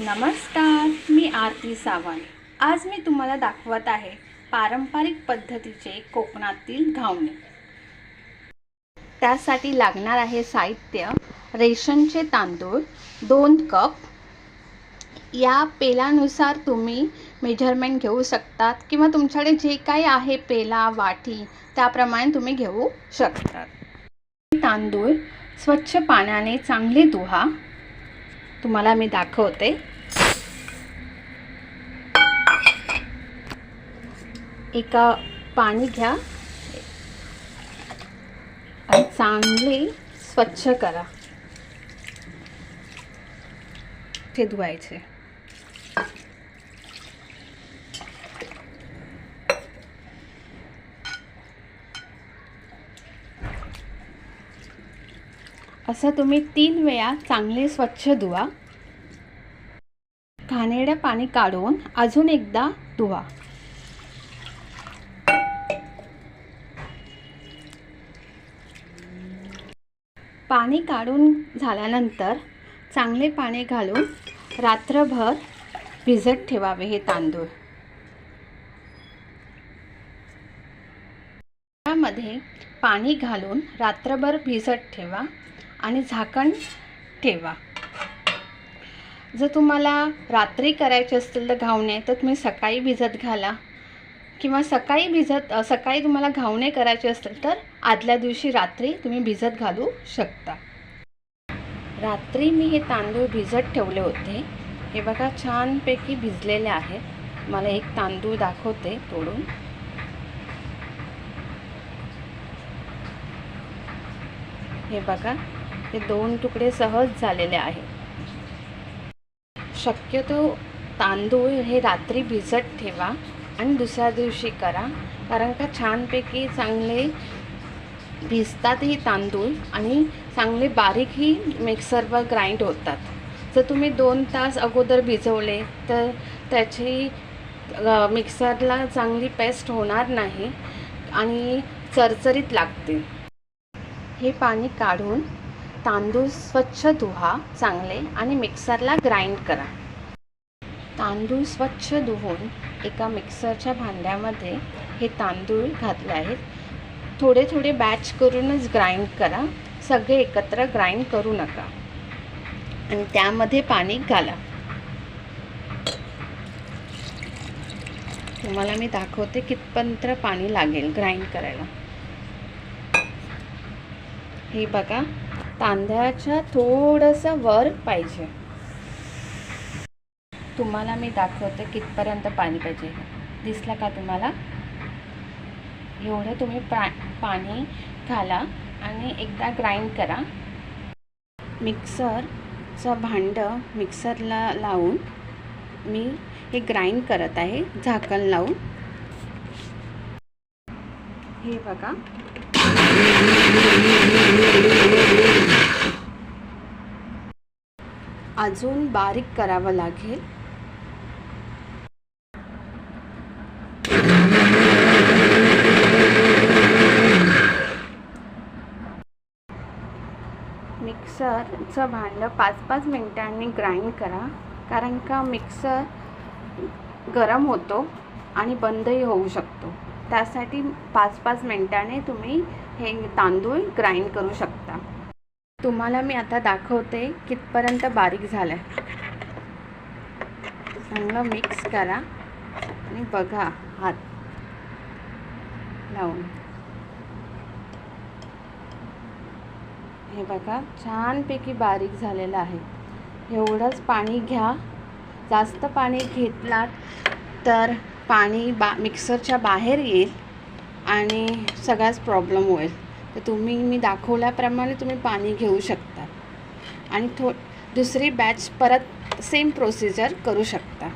नमस्कार मी आरती सावंत. आज मी तुम्हाला दाखवत आहे पारंपरिक पद्धतीचे कोकणातील घावणे. त्यासाठी लागणार आहे साहित्य रेशनचे तांदूळ दोन कप. या पेलानुसार तुम्ही मेजरमेंट घेऊ शकतात किंवा तुमच्याकडे जे काही आहे पेला वाटी त्याप्रमाणे तुम्ही घेऊ शकतात. तांदूळ स्वच्छ पाण्याने चांगले धुवा. तुम्हाला मी दाखवते. एका पाणी घ्या. आणि चांगले स्वच्छ करा. ते धुवायचे. असं तुम्ही तीन वेळा चांगले स्वच्छ धुवा. घाणेरडं पाणी काढून अजून एकदा धुवा. पाणी काढून झाल्यानंतर चांगले पाणी घालून रात्रभर भिजत ठेवावे हे तांदूळ. त्यामध्ये पाणी घालून रात्रभर भिजत ठेवा आणि झाकण ठेवा. जर तुम्हाला रात्री करायचे असतील तर घावणे तर तुम्ही सकाळी भिजत घाला. किंवा सकाळी भिजत सकाळी तुम्हाला घावणे करायचे असतील तर आदल्या दिवशी रात्री तुम्ही भिजत घालू शकता. रात्री मी हे तांदूळ भिजत ठेवले होते. हे बघा छानपैकी भिजलेले आहेत. मला एक तांदूळ दाखवते तोडून. हे बघा हे दोन तुकडे सहज झालेले आहेत. शक्यतो तांदूळ हे रात्री भिजत ठेवा आणि दुसऱ्या दिवशी करा. कारण का छानपैकी चांगले भिजतातही तांदूळ आणि चांगले बारीकही मिक्सरवर ग्राइंड होतात. जर तुम्ही दोन तास अगोदर भिजवले तर त्याची मिक्सरला चांगली पेस्ट होणार नाही आणि चरचरीत लागते. हे पाणी काढून तांदूळ स्वच्छ धुवा चांगले आणि मिक्सरला ग्राइंड करा. तांदूळ स्वच्छ धुवून एका मिक्सरच्या भांड्यामध्ये हे तांदूळ घातले आहेत. थोडे थोडे बॅच करूनच ग्राइंड करा. सगळे एकत्र ग्राइंड करू नका. आणि त्यामध्ये पाणी घाला. तुम्हाला मी दाखवते कितपर्यंत पाणी लागेल ग्राइंड करायला. हे बघा. तांदळाच्या थोडंसं वर पाहिजे. तुम्हाला मी दाखवते कितपर्यंत पाणी पाहिजे. दिसलं का तुम्हाला? एवढं तुम्ही प्रा पाणी घाला आणि एकदा ग्राइंड करा. मिक्सरचं भांडं मिक्सरला लावून मी हे ग्राइंड करत आहे झाकण लावून. हे बघा. अजून बारीक करावं लागेल. मिक्सरचं भांडं पाच पाच मिनिटांनी ग्राइंड करा. कारण का मिक्सर गरम होतो आणि बंदही होऊ शकतो. त्यासाठी पाच पाच मिनिटाने तुम्ही हे तांदूळ ग्राइंड करू शकता. तुम्हाला मी आता दाखवते कितपर्यंत बारीक झालं आहे चांगलं मिक्स करा आणि बघा हात लावून. हे बघा छानपैकी बारीक झालेलं आहे. एवढंच पाणी घ्या. जास्त पाणी घेतलात तर पाणी बा मिक्सरच्या बाहेर येईल. आणि सगळाच प्रॉब्लेम होईल. तर तुम्ही मी दाखवल्याप्रमाणे तुम्ही पाणी घेऊ शकता. आणि थो दुसरी बॅच परत सेम प्रोसिजर करू शकता.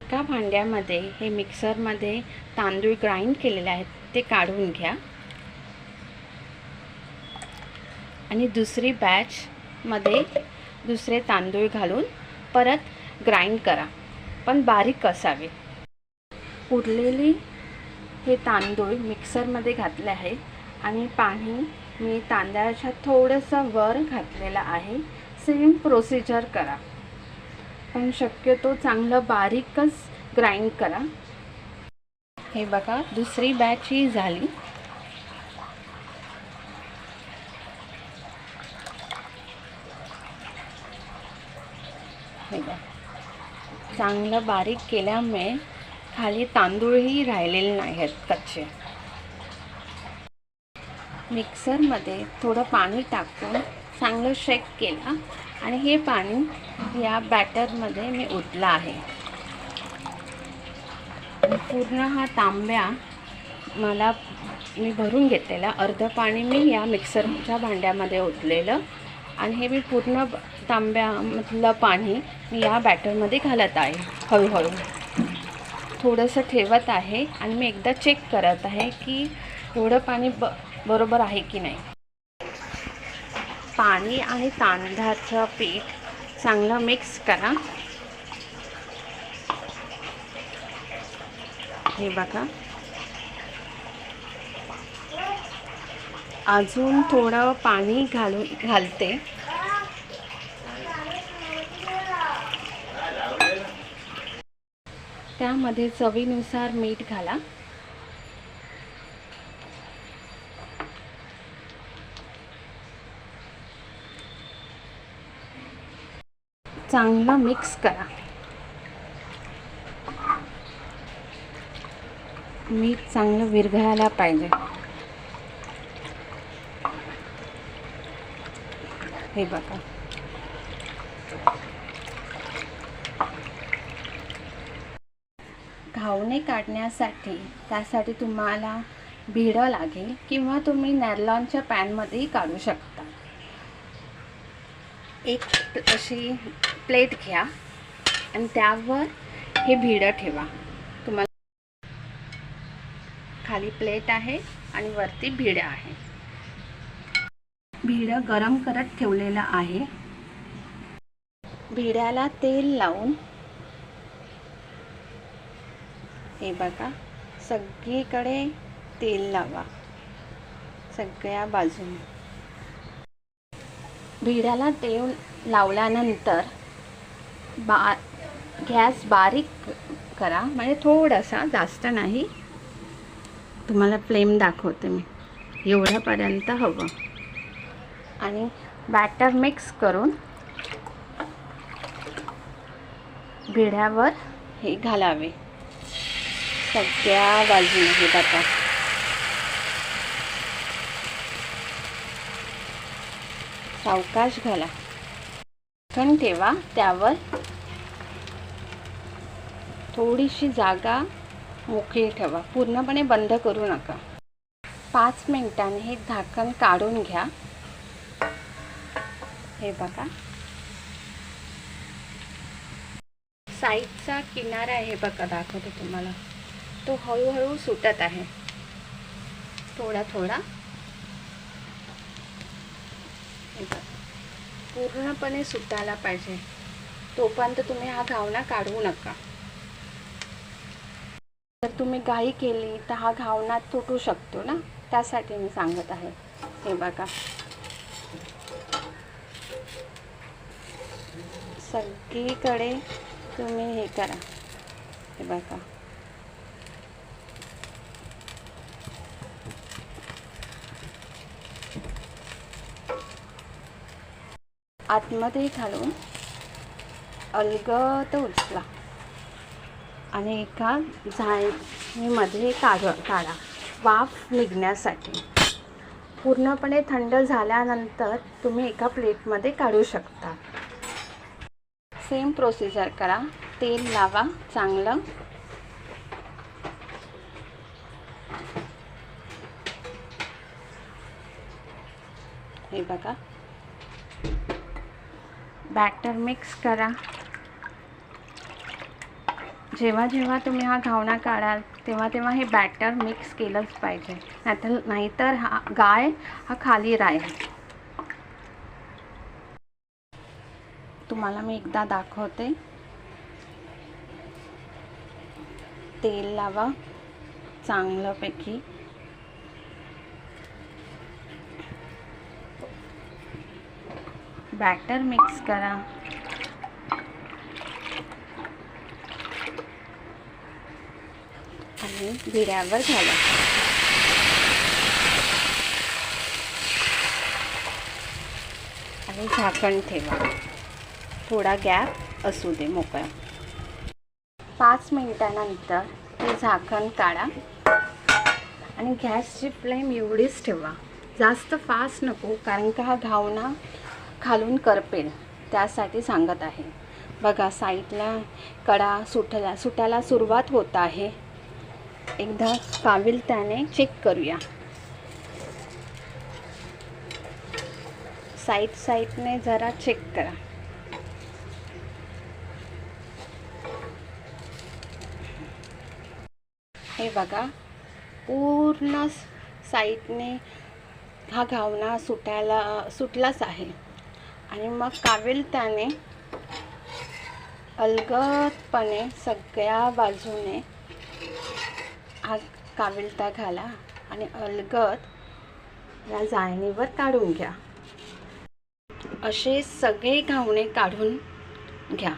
एका भांड्यामध्ये हे मिक्सरमध्ये तांदूळ ग्राइंड केलेले आहेत ते काढून घ्या. आणि दुसरी बॅचमध्ये दुसरे तांदूळ घालून परत ग्राइंड करा. पण बारीक असावे. उरलेली हे तांदूळ मिक्सरमध्ये घातले आहे आणि पाणी मी तांदळाच्या थोडंसं वर घातलेलं आहे. सेम प्रोसिजर करा. पण शक्यतो चांगलं बारीकच ग्राइंड करा. हे बघा दुसरी बॅच ही झाली. हे बघा. चांगलं बारीक केल्यामुळे खाली तांदूळही राहिलेले नाही आहेत कच्चे. मिक्सरमध्ये थोडं पाणी टाकून चांगलं शेक केला आणि हे पाणी या बॅटरमध्ये मी ओतलं आहे. पूर्ण हा तांब्या मला मी भरून घेतलेला. अर्ध पाणी मी या मिक्सरच्या भांड्यामध्ये ओतलेलं आणि हे मी पूर्ण तांब्यामधलं पाणी मी या बॅटरमध्ये घालत आहे हळूहळू. थोडंसं ठेवत आहे आणि मी एकदा चेक करत आहे की एवढं पाणी ब बरोबर आहे की नाही. पाणी आणि तांदळाचं पीठ चांगलं मिक्स करा. हे बघा. अजून थोडं पाणी घालून घालते. त्यामध्ये चवीनुसार मीठ घाला. चांगला मिक्स करा. मीठ चांगलं विरघळायला पाहिजे. हे बघा. घावणे काढण्यासाठी त्यासाठी तुम्हाला भिडं लागेल किंवा तुम्ही नॅरलॉनच्या पॅनमध्येही काढू शकता. एक अशी प्लेट घ्या आणि त्यावर हे भिडं ठेवा. तुम्हाला खाली प्लेट आहे आणि वरती भिडं आहे. भिडं गरम करत ठेवलेलं आहे. भिड्याला तेल लावून हे बघा सगळीकडे तेल लावा. सगळ्या बाजूने. भिड्याला तेल लावल्यानंतर बा गॅस बारीक करा. म्हणजे थोडासा जास्त नाही. तुम्हाला फ्लेम दाखवते मी. एवढ्यापर्यंत हवं. आणि बॅटर मिक्स करून भिड्यावर हे घालावे. सगळ्या बाजूने हे आता. सावकाश घाला. ठण ठेवा त्यावर. थोडीशी जागा मोकळी ठेवा. पूर्णपणे बंद करू नका. पाच मिनिटांनी हे झाकण काढून घ्या. हे बघा. साईडचा किनारा आहे बघा दाखवते तुम्हाला. तो हळूहळू सुटत आहे. थोडा थोडा. हे बघा. पूर्णपणे सुटायला पाहिजे. तोपर्यंत तुम्ही हा घावना काढू नका. जर तुम्ही गाई केली तर हा घावना तुटू शकतो ना? त्यासाठी मी सांगत आहे. हे बघा. सगळीकडे तुम्ही हे करा. हे बघा. आतमध्ये घालून अलगत उचला. आणि एका झाडणीमध्ये काढ काढा. वाफ निघण्यासाठी. पूर्णपणे थंड झाल्यानंतर तुम्ही एका प्लेटमध्ये काढू शकता. सेम प्रोसिजर करा. तेल लावा. चांगलं. हे बघा. बॅटर मिक्स करा. जेव्हा जेव्हा तुम्ही हा घावणा काढाल तेव्हा तेव्हा हे बॅटर मिक्स केलंच पाहिजे. नाहीतर नाहीतर हा गाय हा खाली राहील. तुम्हाला मी एकदा दाखवते. तेल लावा चांगल्यापैकी बॅटर मिक्स करा. आणि भिड्यावर घाला. आणि झाकण ठेवा. थोडा गॅप असू दे मोकळा. पाच मिनटानंतर ते झाकण काढा. आणि गॅसची फ्लेम एवढीच ठेवा. जास्त फास्ट नको कारण का हा घावना खालून करपेल त्यासाठी सांगत आहे. बघा साईडला कडा सुटला सुटायला सुरुवात होत आहे. एकदा काविलताने चेक करूया. साईड साईडने जरा चेक करा. हे बघा पूर्ण साईडने हा घावना सुटायला सुटलाच आहे. आणि मग कावेल त्याने अलगदपणे सगळ्या बाजूने हा काविलता घाला आणि अलगद या जाळणीवर काढून घ्या. असे सगळे घावणे काढून घ्या.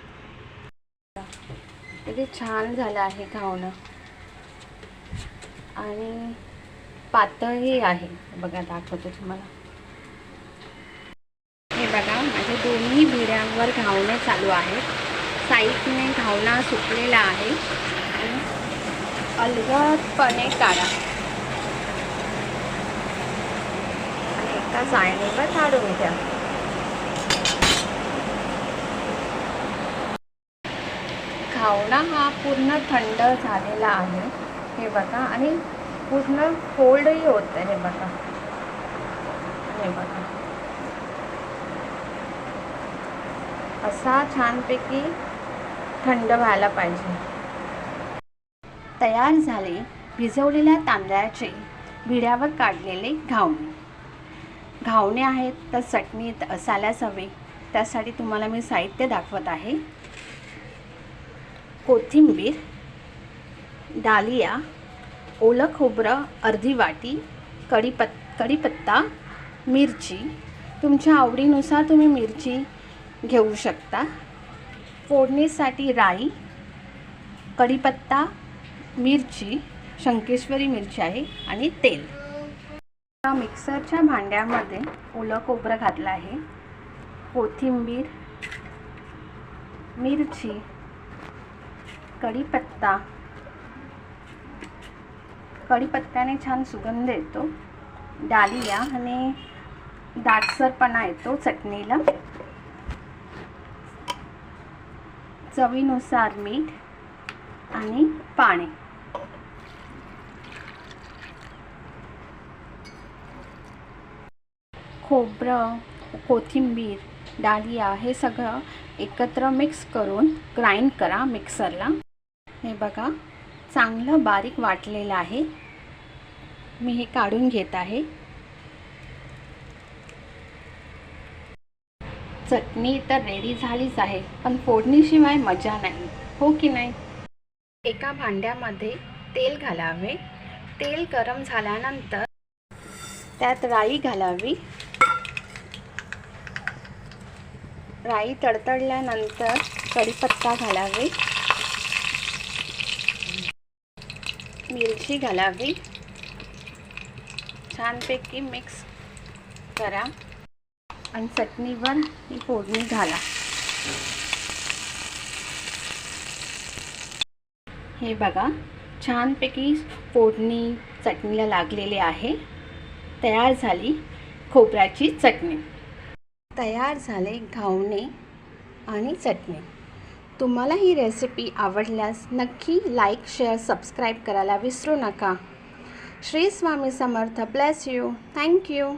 किती छान झालं आहे घावणं. आणि पातळही आहे. बघा दाखवते तुम्हाला हे बघा माझे दोन्ही भिड्यांवर घावणे चालू आहेत साईडने घावना सुटलेला आहे. अलगदपणे काढा. आणि एका जाळणीवर काढून घ्या. घावणा हा पूर्ण थंड झालेला आहे. हे बघा. आणि पूर्ण फोल्डही होत आहे. हे बघा. हे बघा. असा छानपैकी थंड व्हायला पाहिजे. तयार झाले भिजवलेल्या तांदळाचे भिड्यावर काढलेले घावणे. घावणे आहेत तर चटणीत असायलाच हवे त्यासाठी तुम्हाला मी साहित्य दाखवत आहे. कोथिंबीर डालिया ओलं खोबरं अर्धी वाटी कढीपत् कढीपत्ता मिरची. तुमच्या आवडीनुसार तुम्ही मिरची घेऊ शकता. फोडणीसाठी राई कढीपत्ता मिरची शंकेश्वरी मिरची आहे आणि तेल. मिक्सरच्या भांड्यामध्ये ओलं खोबरं घातलं आहे. कोथिंबीर मिरची कढीपत्ता. कढीपत्त्याने छान सुगंध येतो. डालिया आणि दाटसरपणा येतो चटणीला. चवीनुसार मीठ आणि पाणी. खोबरं कोथिंबीर डालिया हे सगळं एकत्र मिक्स करून ग्राइंड करा मिक्सरला हे बघा चांगलं बारीक वाटलेलं आहे. मी हे काढून घेत आहे. चटणी तर रेडी झालीच आहे पण फोडणीशिवाय मजा नाही. हो की नाही? एका भांड्यामध्ये तेल घालावे. तेल गरम झाल्यानंतर त्यात राई घालावी. राई तडतडल्यानंतर कढीपत्ता घालावे. मिरची घालावी. छानपैकी मिक्स करा. आणि चटणीवर ही फोडणी घाला. हे बघा छानपैकी फोडणी चटणीला लागलेली आहे. तयार झाली खोबऱ्याची चटणी. तयार झाले घावणे आणि चटणी. तुम्हाला ही रेसिपी आवडल्यास नक्की लाईक शेअर सबस्क्राईब करायला विसरू नका. Shri Swami Samarth bless you thank you